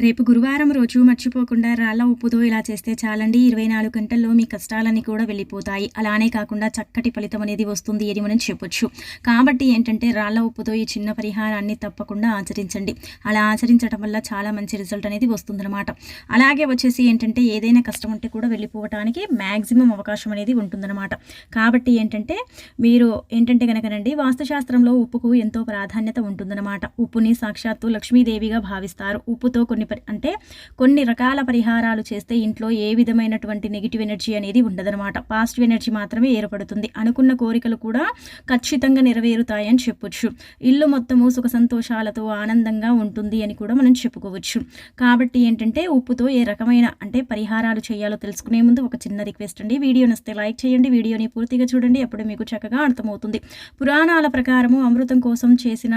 రేపు గురువారం రోజు మర్చిపోకుండా రాళ్ళ ఉప్పుతో ఇలా చేస్తే చాలండి. ఇరవై నాలుగు గంటల్లో మీ కష్టాలన్నీ కూడా వెళ్ళిపోతాయి. అలానే కాకుండా చక్కటి ఫలితం అనేది వస్తుంది అని మనం చెప్పొచ్చు. కాబట్టి ఏంటంటే రాళ్ళ ఉప్పుతో ఈ చిన్న పరిహారాన్ని తప్పకుండా ఆచరించండి. అలా ఆచరించడం వల్ల చాలా మంచి రిజల్ట్ అనేది వస్తుందన్నమాట. అలాగే వచ్చేసి ఏంటంటే ఏదైనా కష్టం ఉంటే కూడా వెళ్ళిపోవటానికి మ్యాక్సిమం అవకాశం అనేది ఉంటుందన్నమాట. కాబట్టి ఏంటంటే మీరు ఏంటంటే కనుకనండి వాస్తుశాస్త్రంలో ఉప్పుకు ఎంతో ప్రాధాన్యత ఉంటుందన్నమాట. ఉప్పుని సాక్షాత్తు లక్ష్మీదేవిగా భావిస్తారు. ఉప్పుతో కొన్ని కొన్ని అంటే కొన్ని రకాల పరిహారాలు చేస్తే ఇంట్లో ఏ విధమైనటువంటి నెగిటివ్ ఎనర్జీ అనేది ఉండదనమాట పాజిటివ్ ఎనర్జీ మాత్రమే ఏర్పడుతుంది. అనుకున్న కోరికలు కూడా ఖచ్చితంగా నెరవేరుతాయని చెప్పొచ్చు. ఇల్లు మొత్తము సుఖ సంతోషాలతో ఆనందంగా ఉంటుంది అని కూడా మనం చెప్పుకోవచ్చు. కాబట్టి ఏంటంటే ఉప్పుతో ఏ రకమైన అంటే పరిహారాలు చేయాలో తెలుసుకునే ముందు ఒక చిన్న రిక్వెస్ట్ అండి. వీడియో నస్తే లైక్ చేయండి. వీడియోని పూర్తిగా చూడండి. అప్పుడు మీకు చక్కగా అర్థమవుతుంది. పురాణాల ప్రకారము అమృతం కోసం చేసిన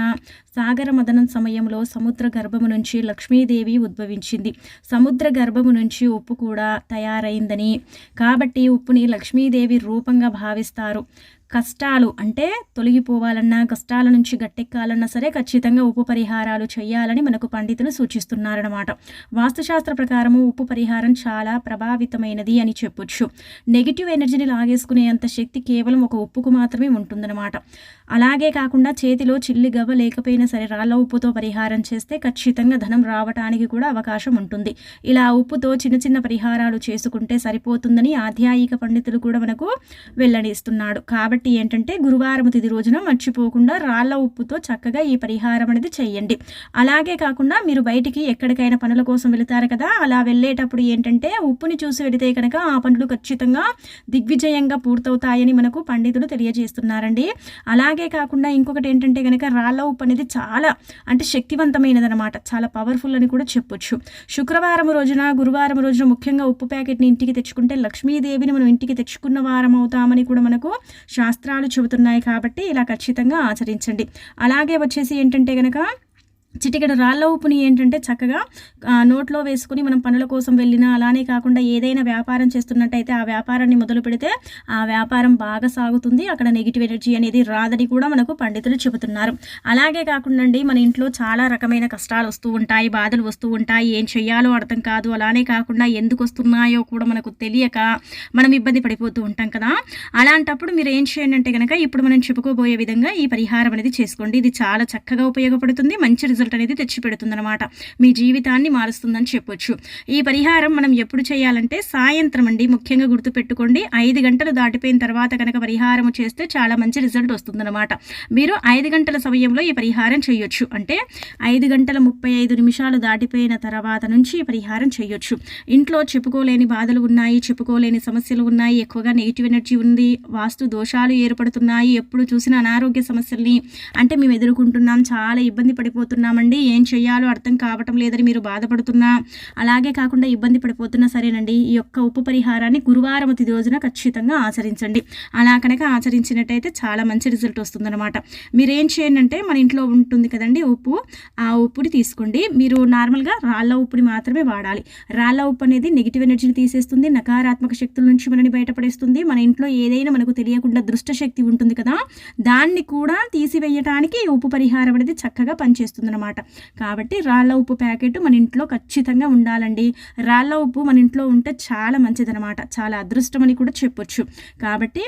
సాగర మదనం సమయంలో సముద్ర గర్భము నుంచి లక్ష్మీదేవి ఉద్భవించింది. సముద్ర గర్భము నుంచి ఉప్పు కూడా తయారైందని. కాబట్టి ఉప్పుని లక్ష్మీదేవి రూపంగా భావిస్తారు. కష్టాలు అంటే తొలగిపోవాలన్నా కష్టాల నుంచి గట్టెక్కాలన్నా సరే ఖచ్చితంగా ఉప్పు పరిహారాలు చేయాలని మనకు పండితులు సూచిస్తున్నారనమాట వాస్తుశాస్త్ర ప్రకారము ఉప్పు పరిహారం చాలా ప్రభావితమైనది అని చెప్పొచ్చు. నెగిటివ్ ఎనర్జీని లాగేసుకునే అంత శక్తి కేవలం ఒక ఉప్పుకు మాత్రమే ఉంటుందన్నమాట. అలాగే కాకుండా చేతిలో చిల్లి గవ్వ లేకపోయినా సరే రాళ్ళ ఉప్పుతో పరిహారం చేస్తే ఖచ్చితంగా ధనం రావటానికి కూడా అవకాశం ఉంటుంది. ఇలా ఉప్పుతో చిన్న చిన్న పరిహారాలు చేసుకుంటే సరిపోతుందని ఆధ్యాయిక పండితులు కూడా మనకు వెల్లడిస్తున్నాడు కాబట్టి ఏంటంటే గురువారం తిది రోజున మర్చిపోకుండా రాళ్ళ ఉప్పుతో చక్కగా ఈ పరిహారం అనేది చేయండి అలాగే కాకుండా మీరు బయటికి ఎక్కడికైనా పనుల కోసం వెళతారు కదా అలా వెళ్ళేటప్పుడు ఏంటంటే ఉప్పుని చూసి వెళితే కనుక ఆ పనులు ఖచ్చితంగా దిగ్విజయంగా పూర్తవుతాయని మనకు పండితులు తెలియజేస్తున్నారండి. అలాగే కాకుండా ఇంకొకటి ఏంటంటే కనుక రాళ్ళ ఉప్పు అనేది చాలా అంటే శక్తివంతమైనదనమాట చాలా పవర్ఫుల్ అని కూడా చెప్పొచ్చు. శుక్రవారం రోజున గురువారం రోజున ముఖ్యంగా ఉప్పు ప్యాకెట్ని ఇంటికి తెచ్చుకుంటే లక్ష్మీదేవిని మనం ఇంటికి తెచ్చుకున్న వారం అవుతామని కూడా మనకు శాస్త్రాలు చెబుతున్నాయి కాబట్టి ఇలా ఖచ్చితంగా ఆచరించండి. అలాగే వచ్చేసి ఏంటంటే కనుక చిటికెడు రాళ్ళ ఉప్పుని ఏంటంటే చక్కగా నోట్లో వేసుకుని మనం పనుల కోసం వెళ్ళినా అలానే కాకుండా ఏదైనా వ్యాపారం చేస్తున్నట్టయితే ఆ వ్యాపారాన్ని మొదలు పెడితే ఆ వ్యాపారం బాగా సాగుతుంది. అక్కడ నెగిటివ్ ఎనర్జీ అనేది రాదని కూడా మనకు పండితులు చెబుతున్నారు. అలాగే కాకుండా మన ఇంట్లో చాలా రకమైన కష్టాలు వస్తూ ఉంటాయి బాధలు వస్తూ ఉంటాయి. ఏం చేయాలో అర్థం కాదు. అలానే కాకుండా ఎందుకు వస్తున్నాయో కూడా మనకు తెలియక మనం ఇబ్బంది పడిపోతూ ఉంటాం కదా. అలాంటప్పుడు మీరు ఏం చేయండి అంటే కనుక ఇప్పుడు మనం చెప్పుకోబోయే విధంగా ఈ పరిహారం అనేది చేసుకోండి. ఇది చాలా చక్కగా ఉపయోగపడుతుంది. మంచి రిజల్ట్ అనేది తెచ్చి తెచ్చిపెడుతుందనమాట మీ జీవితాన్ని మారుస్తుందని చెప్పొచ్చు. ఈ పరిహారం మనం ఎప్పుడు చేయాలంటే సాయంత్రం అండి. ముఖ్యంగా గుర్తుపెట్టుకోండి ఐదు గంటలు దాటిపోయిన తర్వాత కనుక పరిహారం చేస్తే చాలా మంచి రిజల్ట్ వస్తుందన్నమాట. మీరు ఐదు గంటల సమయంలో ఈ పరిహారం చేయొచ్చు. అంటే ఐదు గంటల ముప్పై ఐదు నిమిషాలు దాటిపోయిన తర్వాత నుంచి ఈ పరిహారం చేయొచ్చు. ఇంట్లో చెప్పుకోలేని బాధలు ఉన్నాయి చెప్పుకోలేని సమస్యలు ఉన్నాయి ఎక్కువగా నెగిటివ్ ఎనర్జీ ఉంది వాస్తు దోషాలు ఏర్పడుతున్నాయి ఎప్పుడు చూసిన అనారోగ్య సమస్యల్ని అంటే మేము ఎదుర్కొంటున్నాం చాలా ఇబ్బంది పడిపోతున్నాం చేస్తున్నామండి ఏం చేయాలో అర్థం కావటం లేదని మీరు బాధపడుతున్నా అలాగే కాకుండా ఇబ్బంది పడిపోతున్నా సరేనండి. ఈ యొక్క ఉప్పు పరిహారాన్ని గురువారం తిది రోజున ఖచ్చితంగా ఆచరించండి. అలా కనుక ఆచరించినట్టయితే చాలా మంచి రిజల్ట్ వస్తుందన్నమాట. మీరు ఏం చేయండి అంటే మన ఇంట్లో ఉంటుంది కదండి ఉప్పు ఆ ఉప్పుని తీసుకోండి. మీరు నార్మల్గా రాళ్ళ ఉప్పుని మాత్రమే వాడాలి. రాళ్ళ ఉప్పు అనేది నెగిటివ్ ఎనర్జీని తీసేస్తుంది నకారాత్మక శక్తుల నుంచి మనని బయటపడేస్తుంది. మన ఇంట్లో ఏదైనా మనకు తెలియకుండా దృష్ట శక్తి ఉంటుంది కదా దాన్ని కూడా తీసివేయటానికి ఉప్పు పరిహారం అనేది చక్కగా పనిచేస్తుంది అనమాట కాబట్టి రాళ్ళ ఉప్పు ప్యాకెట్ మన ఇంట్లో ఖచ్చితంగా ఉండాలండి. రాళ్ళ ఉప్పు మన ఇంట్లో ఉంటే చాలా మంచిదనమాట చాలా అదృష్టం అని కూడా చెప్పొచ్చు. కాబట్టి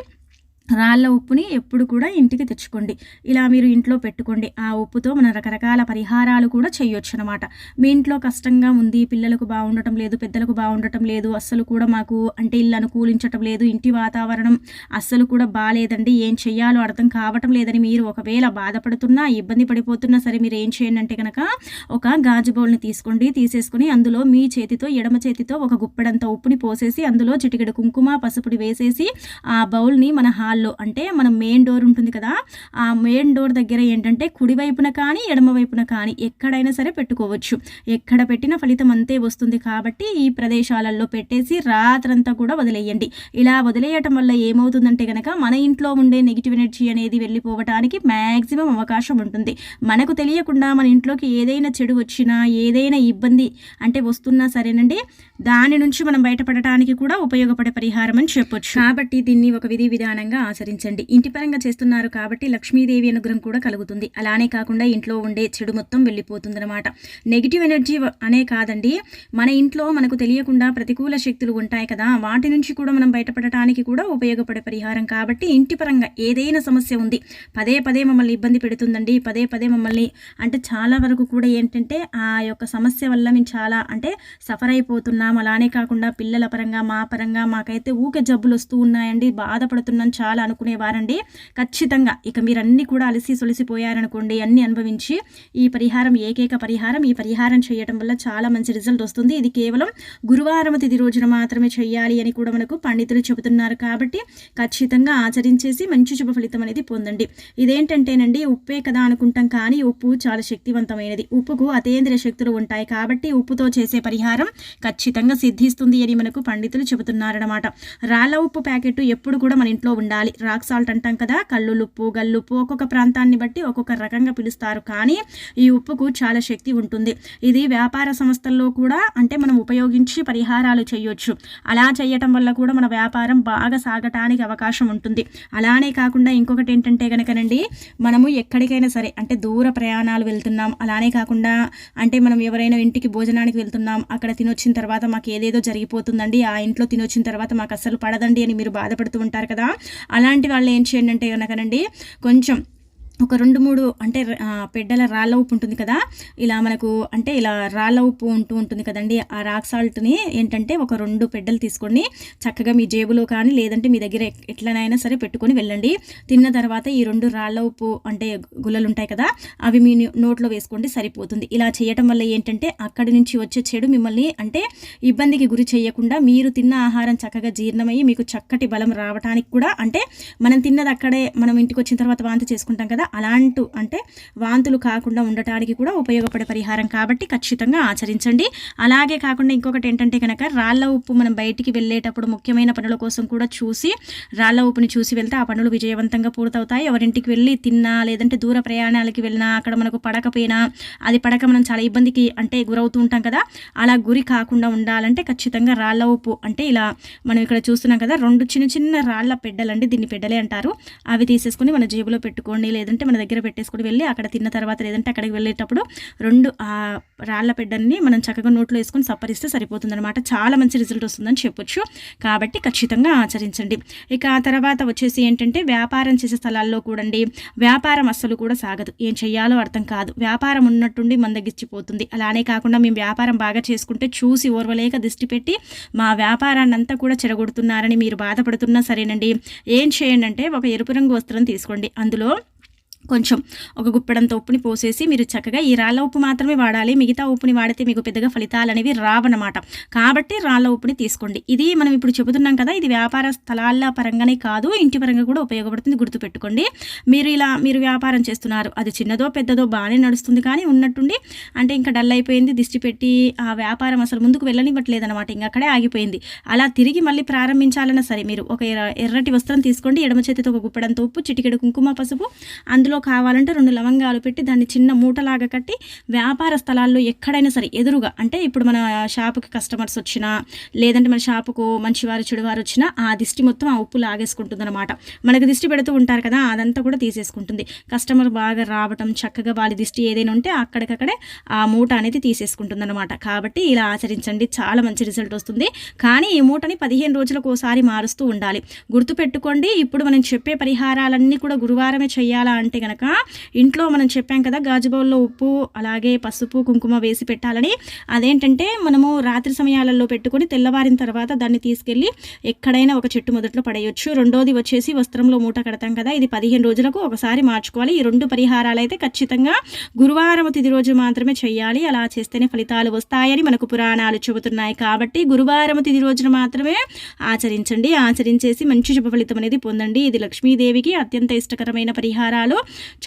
రాళ్ళ ఉప్పుని ఎప్పుడు కూడా ఇంటికి తెచ్చుకోండి. ఇలా మీరు ఇంట్లో పెట్టుకోండి. ఆ ఉప్పుతో మనం రకరకాల పరిహారాలు కూడా చేయొచ్చు అనమాట మీ ఇంట్లో కష్టంగా ఉంది పిల్లలకు బాగుండటం లేదు పెద్దలకు బాగుండటం లేదు అస్సలు కూడా మాకు అంటే ఇల్లు అనుకూలించటం లేదు ఇంటి వాతావరణం అస్సలు కూడా బాగాలేదండి ఏం చెయ్యాలో అర్థం కావటం లేదని మీరు ఒకవేళ బాధపడుతున్నా ఇబ్బంది పడిపోతున్నా సరే మీరు ఏం చేయండి అంటే కనుక ఒక గాజు బౌల్ని తీసుకోండి తీసేసుకుని అందులో మీ చేతితో ఎడమ చేతితో ఒక గుప్పెడంత ఉప్పుని పోసేసి అందులో చిటికెడు కుంకుమ పసుపుడి వేసేసి ఆ బౌల్ని మన హాల్ హాల్లో అంటే మన మెయిన్ డోర్ ఉంటుంది కదా ఆ మెయిన్ డోర్ దగ్గర ఏంటంటే కుడివైపున కానీ ఎడమ వైపున కానీ ఎక్కడైనా సరే పెట్టుకోవచ్చు. ఎక్కడ పెట్టిన ఫలితం అంతే వస్తుంది కాబట్టి ఈ ప్రదేశాలలో పెట్టేసి రాత్రంతా కూడా వదిలేయండి. ఇలా వదిలేయటం వల్ల ఏమవుతుందంటే కనుక మన ఇంట్లో ఉండే నెగిటివ్ ఎనర్జీ అనేది వెళ్ళిపోవటానికి మ్యాక్సిమం అవకాశం ఉంటుంది. మనకు తెలియకుండా మన ఇంట్లోకి ఏదైనా చెడు వచ్చినా ఏదైనా ఇబ్బంది అంటే వస్తున్నా సరేనండి దాని నుంచి మనం బయటపడటానికి కూడా ఉపయోగపడే పరిహారం అని చెప్పొచ్చు. కాబట్టి దీన్ని ఒక విధి విధానంగా ఆచరించండి. ఇంటి పరంగా చేస్తున్నారు కాబట్టి లక్ష్మీదేవి అనుగ్రహం కూడా కలుగుతుంది. అలానే కాకుండా ఇంట్లో ఉండే చెడు మొత్తం వెళ్ళిపోతుందన్నమాట. నెగిటివ్ ఎనర్జీ అనే కాదండి. మన ఇంట్లో మనకు తెలియకుండా ప్రతికూల శక్తులు ఉంటాయి కదా వాటి నుంచి కూడా మనం బయటపడటానికి కూడా ఉపయోగపడే పరిహారం కాబట్టి ఇంటి పరంగా ఏదైనా సమస్య ఉంది పదే పదే మమ్మల్ని ఇబ్బంది పెడుతుందండి. పదే పదే మమ్మల్ని అంటే చాలా వరకు కూడా ఏంటంటే ఆ యొక్క సమస్య వల్ల మేము చాలా అంటే సఫర్ అయిపోతున్నాం. అలానే కాకుండా పిల్లల పరంగా మా పరంగా మాకైతే ఊకే జబ్బులు వస్తూ ఉన్నాయండి. బాధపడుతున్నాం చాలా అనుకునేవారండి ఖచ్చితంగా. ఇక మీరు అన్ని కూడా అలసి సొలిసిపోయారనుకోండి అన్ని అనుభవించి ఈ పరిహారం ఏకైక పరిహారం ఈ పరిహారం చేయటం వల్ల చాలా మంచి రిజల్ట్ వస్తుంది. ఇది కేవలం గురువారం తిది రోజున మాత్రమే చేయాలి అని కూడా మనకు పండితులు చెబుతున్నారు కాబట్టి ఖచ్చితంగా ఆచరించేసి మంచి శుభ ఫలితం అనేది పొందండి. ఇదేంటంటేనండి ఉప్పే కదా అనుకుంటాం కానీ ఉప్పు చాలా శక్తివంతమైనది. ఉప్పుకు అతేంద్రియ శక్తులు ఉంటాయి కాబట్టి ఉప్పుతో చేసే పరిహారం ఖచ్చితంగా సిద్ధిస్తుంది అని మనకు పండితులు చెబుతున్నారనమాట రాళ్ళ ఉప్పు ప్యాకెట్ ఎప్పుడు కూడా మన ఇంట్లో ఉండాలి. రాక్ సాల్ట్ అంటాం కదా కల్లులుప్పు గల్లుప్పు ఒక్కొక్క ప్రాంతాన్ని బట్టి ఒక్కొక్క రకంగా పిలుస్తారు. కానీ ఈ ఉప్పుకు చాలా శక్తి ఉంటుంది. ఇది వ్యాపార సంస్థల్లో కూడా అంటే మనం ఉపయోగించి పరిహారాలు చేయొచ్చు. అలా చేయటం వల్ల కూడా మన వ్యాపారం బాగా సాగటానికి అవకాశం ఉంటుంది. అలానే కాకుండా ఇంకొకటి ఏంటంటే కనుకనండి మనము ఎక్కడికైనా సరే అంటే దూర ప్రయాణాలు వెళ్తున్నాం. అలానే కాకుండా అంటే మనం ఎవరైనా ఇంటికి భోజనానికి వెళ్తున్నాం అక్కడ తినొచ్చిన తర్వాత మాకు ఏదేదో జరిగిపోతుందండి ఆ ఇంట్లో తినొచ్చిన తర్వాత మాకు అస్సలు పడదండి అని మీరు బాధపడుతూ ఉంటారు కదా. అలాంటి వాళ్ళు ఏం చేయండి అంటే కనుకనండి కొంచెం ఒక రెండు మూడు అంటే పెడ్డల రాళ్ళ ఉప్పు ఉంటుంది కదా ఇలా మనకు అంటే ఇలా రాళ్ళ ఉప్పు ఉంటూ ఉంటుంది కదండి ఆ రాక్ సాల్ట్ని ఏంటంటే ఒక రెండు పెడ్డలు తీసుకొని చక్కగా మీ జేబులో కానీ లేదంటే మీ దగ్గర ఎట్లనైనా సరే పెట్టుకొని వెళ్ళండి. తిన్న తర్వాత ఈ రెండు రాళ్ళ ఉప్పు అంటే గుల్లలు ఉంటాయి కదా అవి మీ నోట్లో వేసుకోండి సరిపోతుంది. ఇలా చేయటం వల్ల ఏంటంటే అక్కడి నుంచి వచ్చే చెడు మిమ్మల్ని అంటే ఇబ్బందికి గురి చేయకుండా మీరు తిన్న ఆహారం చక్కగా జీర్ణమయ్యి మీకు చక్కటి బలం రావడానికి కూడా అంటే మనం తిన్నది అక్కడే మనం ఇంటికి వచ్చిన తర్వాత వాంతి చేసుకుంటాం కదా అలాంటి అంటే వాంతులు కాకుండా ఉండటానికి కూడా ఉపయోగపడే పరిహారం కాబట్టి ఖచ్చితంగా ఆచరించండి. అలాగే కాకుండా ఇంకొకటి ఏంటంటే కనుక రాళ్ళ ఉప్పు మనం బయటికి వెళ్ళేటప్పుడు ముఖ్యమైన పనుల కోసం కూడా చూసి రాళ్ళ ఉప్పుని చూసి వెళ్తే ఆ పనులు విజయవంతంగా పూర్తవుతాయి. ఎవరింటికి వెళ్ళి తిన్నా లేదంటే దూర ప్రయాణాలకి వెళ్ళినా అక్కడ మనకు పడకపోయినా అది పడక మనం చాలా ఇబ్బందికి అంటే గురవుతూ ఉంటాం కదా. అలా గురి కాకుండా ఉండాలంటే ఖచ్చితంగా రాళ్ళ ఉప్పు అంటే ఇలా మనం ఇక్కడ చూస్తున్నాం కదా రెండు చిన్న చిన్న రాళ్ళ పెడ్డలండి దీన్ని పెడ్డలే అంటారు. అవి తీసేసుకొని మన జేబులో పెట్టుకోండి లేదంటే లేదంటే మన దగ్గర పెట్టేసుకుని వెళ్ళి అక్కడ తిన్న తర్వాత లేదంటే అక్కడికి వెళ్ళేటప్పుడు రెండు ఆ రాళ్ళ పెడ్డని మనం చక్కగా నోట్లో వేసుకొని సప్పరిస్తే సరిపోతుందనమాట చాలా మంచి రిజల్ట్ వస్తుందని చెప్పొచ్చు. కాబట్టి ఖచ్చితంగా ఆచరించండి. ఇక ఆ తర్వాత వచ్చేసి ఏంటంటే వ్యాపారం చేసే స్థలాల్లో కూడండి వ్యాపారం అస్సలు కూడా సాగదు. ఏం చేయాలో అర్థం కాదు. వ్యాపారం ఉన్నట్టుండి మందగిచ్చిపోతుంది అలానే కాకుండా మేము వ్యాపారం బాగా చేసుకుంటే చూసి ఓర్వలేక దృష్టి పెట్టి మా వ్యాపారాన్ని అంతా కూడా చెడగొడుతున్నారని మీరు బాధపడుతున్నా సరేనండి. ఏం చేయండి అంటే ఒక ఎరుపు రంగు వస్త్రం తీసుకోండి. అందులో కొంచెం ఒక గుప్పెడంత ఉప్పుని పోసేసి మీరు చక్కగా ఈ రాళ్ళ ఉప్పు మాత్రమే వాడాలి. మిగతా ఉప్పుని వాడితే మీకు పెద్దగా ఫలితాలు అనేవి రావన్నమాట. కాబట్టి రాళ్ళ ఉప్పుని తీసుకోండి. ఇది మనం ఇప్పుడు చెబుతున్నాం కదా ఇది వ్యాపార స్థలాల పరంగానే కాదు ఇంటి పరంగా కూడా ఉపయోగపడుతుంది. గుర్తుపెట్టుకోండి మీరు ఇలా మీరు వ్యాపారం చేస్తున్నారు. అది చిన్నదో పెద్దదో బాగానే నడుస్తుంది. కానీ ఉన్నట్టుండి అంటే ఇంకా డల్ అయిపోయింది దిష్టి పెట్టి ఆ వ్యాపారం అసలు ముందుకు వెళ్ళనివ్వట్లేదు అనమాట ఇంకా అక్కడే ఆగిపోయింది. అలా తిరిగి మళ్ళీ ప్రారంభించాలన్నా సరే మీరు ఒక ఎర్రటి వస్త్రం తీసుకోండి. ఎడమ చేతితో ఒక గుప్పెడంత ఉప్పు చిటికెడు కుంకుమ పసుపు అందులో కావాలంటే రెండు లవంగాలు పెట్టి దాన్ని చిన్న మూటలాగా కట్టి వ్యాపార స్థలాల్లో ఎక్కడైనా సరే ఎదురుగా అంటే ఇప్పుడు మన షాపుకి కస్టమర్స్ వచ్చినా లేదంటే మన షాపుకు మంచివారు చెడువారు వచ్చినా ఆ దిష్టి మొత్తం ఆ ఉప్పు లాగేసుకుంటుంది అనమాట మనకు దిష్టి పెడుతూ ఉంటారు కదా అదంతా కూడా తీసేసుకుంటుంది. కస్టమర్ బాగా రావటం చక్కగా వాళ్ళ దిష్టి ఏదైనా ఉంటే అక్కడికక్కడే ఆ మూట అనేది తీసేసుకుంటుంది అనమాట కాబట్టి ఇలా ఆచరించండి చాలా మంచి రిజల్ట్ వస్తుంది. కానీ ఈ మూటని పదిహేను రోజులకు ఒకసారి మారుస్తూ ఉండాలి. గుర్తుపెట్టుకోండి ఇప్పుడు మనం చెప్పే పరిహారాలన్నీ కూడా గురువారమే చేయాలా అంటే కనుక ఇంట్లో మనం చెప్పాం కదా గాజు బౌల్లో ఉప్పు అలాగే పసుపు కుంకుమ వేసి పెట్టాలని. అదేంటంటే మనము రాత్రి సమయాలలో పెట్టుకొని తెల్లవారిన తర్వాత దాన్ని తీసుకెళ్ళి ఎక్కడైనా ఒక చెట్టు మొదట్లో పడేయొచ్చు. రెండోది వచ్చేసి వస్త్రంలో మూట కడతాం కదా ఇది పదిహేను రోజులకు ఒకసారి మార్చుకోవాలి. ఈ రెండు పరిహారాలు అయితే ఖచ్చితంగా గురువారం తిది రోజు మాత్రమే చేయాలి అలా చేస్తేనే ఫలితాలు వస్తాయని మనకు పురాణాలు చెబుతున్నాయి కాబట్టి గురువారం తిది రోజున మాత్రమే ఆచరించండి. ఆచరించేసి మంచి శుభ ఫలితం అనేది పొందండి. ఇది లక్ష్మీదేవికి అత్యంత ఇష్టకరమైన పరిహారాలు.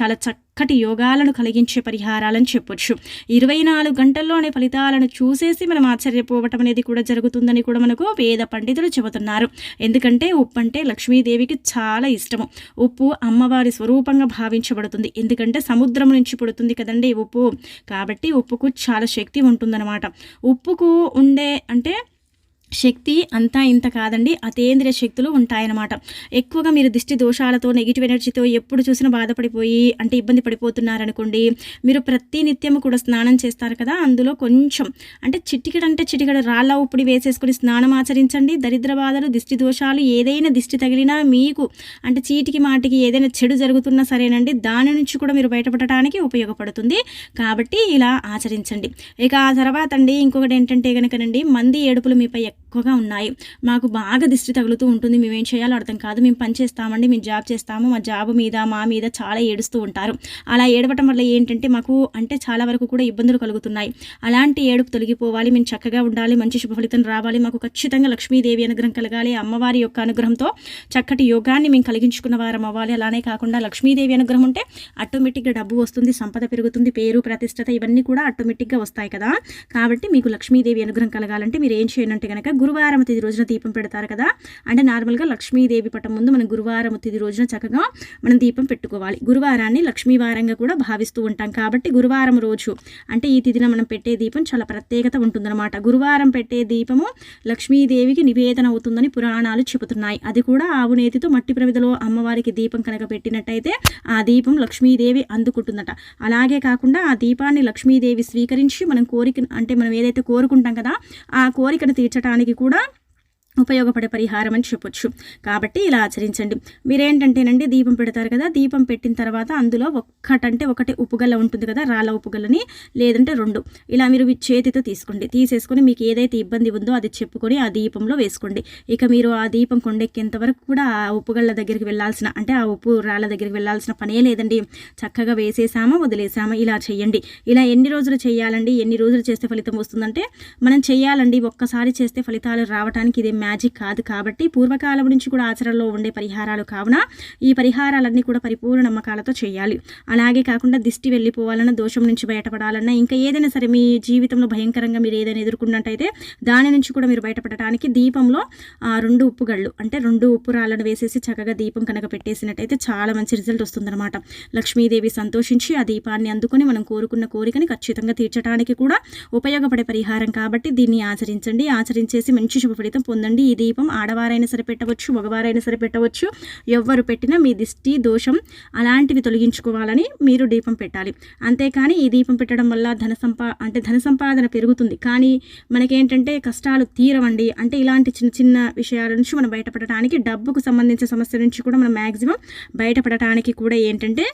చాలా చక్కటి యోగాలను కలిగించే పరిహారాలని చెప్పొచ్చు. ఇరవై నాలుగు గంటల్లోనే ఫలితాలను చూసేసి మనం ఆశ్చర్యపోవటం అనేది కూడా జరుగుతుందని కూడా మనకు వేద పండితులు చెబుతున్నారు. ఎందుకంటే ఉప్పు అంటే లక్ష్మీదేవికి చాలా ఇష్టము. ఉప్పు అమ్మవారి స్వరూపంగా భావించబడుతుంది. ఎందుకంటే సముద్రం నుంచి పుడుతుంది కదండి ఉప్పు. కాబట్టి ఉప్పుకు చాలా శక్తి ఉంటుందన్నమాట. ఉప్పుకు ఉండే అంటే శక్తి అంతా ఇంత కాదండి. అతేంద్రియ శక్తులు ఉంటాయన్నమాట. ఎక్కువగా మీరు దిష్టి దోషాలతో నెగిటివ్ ఎనర్జీతో ఎప్పుడు చూసినా బాధపడిపోయి అంటే ఇబ్బంది పడిపోతున్నారనుకోండి మీరు ప్రతి నిత్యము కూడా స్నానం చేస్తారు కదా అందులో కొంచెం అంటే చిటికెడ అంటే రాళ్ళ ఉప్పుడి వేసేసుకొని స్నానం ఆచరించండి. దరిద్ర బాధలు దిష్టి దోషాలు ఏదైనా దిష్టి తగిలినా మీకు అంటే చీటికి మాటికి ఏదైనా చెడు జరుగుతున్నా సరేనండి దాని నుంచి కూడా మీరు బయటపడటానికి ఉపయోగపడుతుంది. కాబట్టి ఇలా ఆచరించండి. ఇక ఆ తర్వాత అండి ఇంకొకటి ఏంటంటే కనుకనండి మంది ఏడుపులు మీపై ఎక్కువగా ఉన్నాయి. మాకు బాగా దిష్టి తగులుతూ ఉంటుంది. మేము ఏం చేయాలో అర్థం కాదు. మేము పని చేస్తామండి. మేము జాబ్ చేస్తాము. మా జాబ్ మీద మా మీద చాలా ఏడుస్తూ ఉంటారు. అలా ఏడవటం వల్ల ఏంటంటే మాకు అంటే చాలా వరకు కూడా ఇబ్బందులు కలుగుతున్నాయి. అలాంటి ఏడుపు తొలగిపోవాలి. మేము చక్కగా ఉండాలి. మంచి శుభ ఫలితం రావాలి. మాకు ఖచ్చితంగా లక్ష్మీదేవి అనుగ్రహం కలగాలి. అమ్మవారి యొక్క అనుగ్రహంతో చక్కటి యోగాన్ని మేము కలిగించుకున్న వారం అవ్వాలి. అలానే కాకుండా లక్ష్మీదేవి అనుగ్రహం ఉంటే ఆటోమేటిక్గా డబ్బు వస్తుంది. సంపద పెరుగుతుంది. పేరు ప్రతిష్టత ఇవన్నీ కూడా ఆటోమేటిక్గా వస్తాయి కదా. కాబట్టి మీకు లక్ష్మీదేవి అనుగ్రహం కలగాలంటే మీరు ఏం చేయనంటే కనుక గురువారం తిది రోజున దీపం పెడతారు కదా? అంటే నార్మల్గా లక్ష్మీదేవి పటం ముందు మనం గురువారం తిది రోజున చక్కగా మనం దీపం పెట్టుకోవాలి. గురువారాన్ని లక్ష్మీవారంగా కూడా భావిస్తూ ఉంటాం. కాబట్టి గురువారం రోజు అంటే ఈ తిథిన మనం పెట్టే దీపం చాలా ప్రత్యేకత ఉంటుందన్నమాట. గురువారం పెట్టే దీపము లక్ష్మీదేవికి నివేదన అవుతుందని పురాణాలు చెబుతున్నాయి. అది కూడా ఆవు నేతితో మట్టి ప్రమిదలో అమ్మవారికి దీపం కనుక పెట్టినట్టయితే ఆ దీపం లక్ష్మీదేవి అందుకుంటుందట. అలాగే కాకుండా ఆ దీపాన్ని లక్ష్మీదేవి స్వీకరించి మనం కోరిక అంటే మనం ఏదైతే కోరుకుంటాం కదా ఆ కోరికను తీర్చడానికి కూడా ఉపయోగపడే పరిహారం అని చెప్పొచ్చు. కాబట్టి ఇలా ఆచరించండి. మీరేంటంటేనండి దీపం పెడతారు కదా దీపం పెట్టిన తర్వాత అందులో ఒక్కటంటే ఒకటి ఉప్పుగల్ల ఉంటుంది కదా రాళ్ళ ఉప్పుగల్లని లేదంటే రెండు. ఇలా మీరు చేతితో తీసుకోండి. తీసేసుకొని మీకు ఏదైతే ఇబ్బంది ఉందో అది చెప్పుకొని ఆ దీపంలో వేసుకోండి. ఇక మీరు ఆ దీపం కొండెక్కేంత వరకు కూడా ఆ ఉప్పుగల్ల దగ్గరికి వెళ్ళాల్సిన అంటే ఆ ఉప్పు రాళ్ళ దగ్గరికి వెళ్ళాల్సిన పనే లేదండి. చక్కగా వేసేసామా వదిలేసామా ఇలా చేయండి ఇలా ఎన్ని రోజులు చేయాలండి ఎన్ని రోజులు చేస్తే ఫలితం వస్తుందంటే మనం చేయాలండి ఒక్కసారి చేస్తే ఫలితాలు రావడానికి ఇదే మ్యాజిక్ కాదు కాబట్టి పూర్వకాలం నుంచి కూడా ఆచరణలో ఉండే పరిహారాలు కావున ఈ పరిహారాలన్నీ కూడా పరిపూర్ణ నమ్మకాలతో చేయాలి. అలాగే కాకుండా దిష్టి వెళ్ళిపోవాలన్నా దోషం నుంచి బయటపడాలన్నా ఇంకా ఏదైనా సరే మీ జీవితంలో భయంకరంగా మీరు ఏదైనా ఎదుర్కొన్నట్టయితే దాని నుంచి కూడా మీరు బయటపడటానికి దీపంలో రెండు ఉప్పు గళ్ళు అంటే రెండు ఉప్పు రాళ్ళను వేసేసి చక్కగా దీపం కనుక పెట్టేసినట్టయితే చాలా మంచి రిజల్ట్ వస్తుందన్నమాట. లక్ష్మీదేవి సంతోషించి ఆ దీపాన్ని అందుకొని మనం కోరుకున్న కోరికని ఖచ్చితంగా తీర్చడానికి కూడా ఉపయోగపడే పరిహారం కాబట్టి దీన్ని ఆచరించండి. ఆచరించేసి మంచి శుభ ఫలితం పొందండి. చూడండి ఈ దీపం ఆడవారైనా సరే పెట్టవచ్చు మగవారైనా సరే పెట్టవచ్చు. ఎవరు పెట్టినా మీ దిష్టి దోషం అలాంటివి తొలగించుకోవాలని మీరు దీపం పెట్టాలి. అంతేకాని ఈ దీపం పెట్టడం వల్ల ధన సంపా అంటే ధన సంపాదన పెరుగుతుంది. కానీ మనకేంటంటే కష్టాలు తీరవండి. అంటే ఇలాంటి చిన్న చిన్న విషయాల నుంచి మనం బయటపడటానికి డబ్బుకు సంబంధించిన సమస్య నుంచి కూడా మనం మ్యాక్సిమం బయటపడటానికి కూడా ఏంటంటే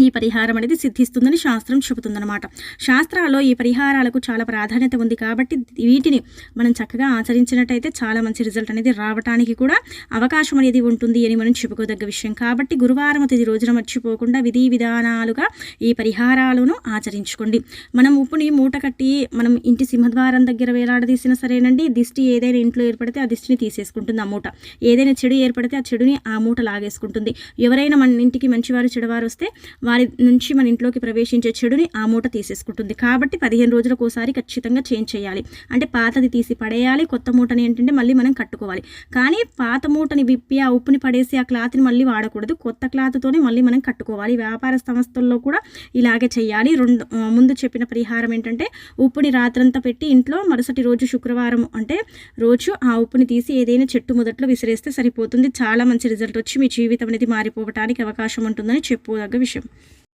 ఈ పరిహారం అనేది సిద్ధిస్తుందని శాస్త్రం చెబుతుందన్నమాట. శాస్త్రాల్లో ఈ పరిహారాలకు చాలా ప్రాధాన్యత ఉంది కాబట్టి వీటిని మనం చక్కగా ఆచరించినట్టయితే చాలా మంచి రిజల్ట్ అనేది రావడానికి కూడా అవకాశం అనేది ఉంటుంది అని మనం చెప్పుకోదగ్గ విషయం. కాబట్టి గురువారం తిది రోజున మర్చిపోకుండా విధి విధానాలుగా ఈ పరిహారాలను ఆచరించుకోండి. మనం ఉప్పుని మూట కట్టి మనం ఇంటి సింహద్వారం దగ్గర వేలాడదీసిన సరేనండి దిష్టి ఏదైనా ఇంట్లో ఏర్పడితే ఆ దిష్టిని తీసేసుకుంటుంది ఆ మూట. ఏదైనా చెడు ఏర్పడితే ఆ చెడుని ఆ మూట లాగేసుకుంటుంది. ఎవరైనా మన ఇంటికి మంచివారు చెడువారు వస్తే వారి నుంచి మన ఇంట్లోకి ప్రవేశించే చెడుని ఆ మూట తీసేసుకుంటుంది. కాబట్టి పదిహేను రోజులకు ఒకసారి ఖచ్చితంగా చేంజ్ చేయాలి. అంటే పాతది తీసి పడేయాలి కొత్త మూటని ఏంటంటే మళ్ళీ మనం కట్టుకోవాలి. కానీ పాత మూటని విప్పి ఆ ఉప్పుని పడేసి ఆ క్లాత్ని మళ్ళీ వాడకూడదు. కొత్త క్లాత్తోనే మళ్ళీ మనం కట్టుకోవాలి. వ్యాపార సంస్థల్లో కూడా ఇలాగే చేయాలి. రెండు ముందు చెప్పిన పరిహారం ఏంటంటే ఉప్పుని రాత్రంతా పెట్టి ఇంట్లో మరుసటి రోజు శుక్రవారం అంటే రోజు ఆ ఉప్పుని తీసి ఏదైనా చెట్టు మొదట్లో విసిరేస్తే సరిపోతుంది. చాలా మంచి రిజల్ట్ వచ్చి మీ జీవితం అనేది మారిపోవటానికి అవకాశం ఉంటుందని చెప్పుకోదగ్గ విషయం.